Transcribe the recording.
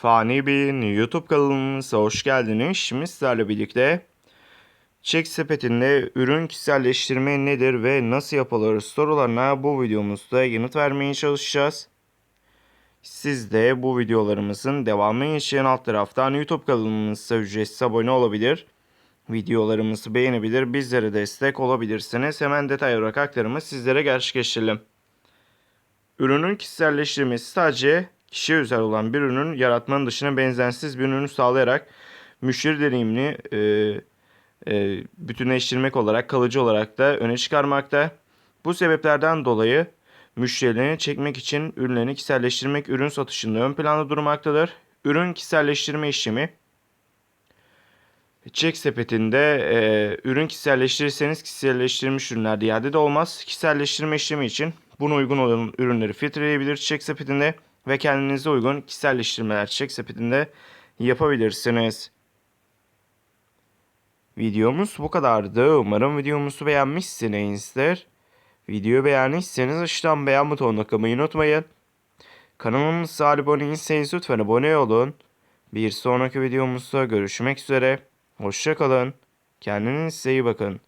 Fani Bey'in YouTube kanalımıza hoş geldiniz. Şimdi sizlerle birlikte Çek sepetinde ürün kişiselleştirme nedir ve nasıl yapılır sorularına bu videomuzda yanıt vermeye çalışacağız. Siz de bu videolarımızın devamı için alt taraftan YouTube kanalımıza ücretsiz abone olabilir. Videolarımızı beğenebilir, bizlere destek olabilirsiniz. Hemen detay olarak aktarımı sizlere gerçekleştirelim. Ürünün kişiselleştirmesi sadece kişiye özel olan bir ürünün yaratmanın dışına benzersiz bir ürünü sağlayarak müşteri deneyimini e, e, bütünleştirmek olarak kalıcı olarak da öne çıkarmakta. Bu sebeplerden dolayı müşterilerini çekmek için ürünlerini kişiselleştirmek ürün satışında ön planda durmaktadır. Ürün kişiselleştirme işlemi Çek sepetinde e, ürün kişiselleştirirseniz kişiselleştirilmiş ürünler iade de olmaz. Kişiselleştirme işlemi için buna uygun olan ürünleri filtreleyebilir çek sepetinde ve kendinize uygun kişiselleştirmeler çek sepetinde yapabilirsiniz. Videomuz bu kadardı. Umarım videomuzu beğenmişsinizdir. Videoyu beğendiyseniz aşağıdan beğen butonuna tıklamayı unutmayın. Kanalımıza abone değilseniz lütfen abone olun. Bir sonraki videomuzda görüşmek üzere. Hoşçakalın. Kendinize iyi bakın.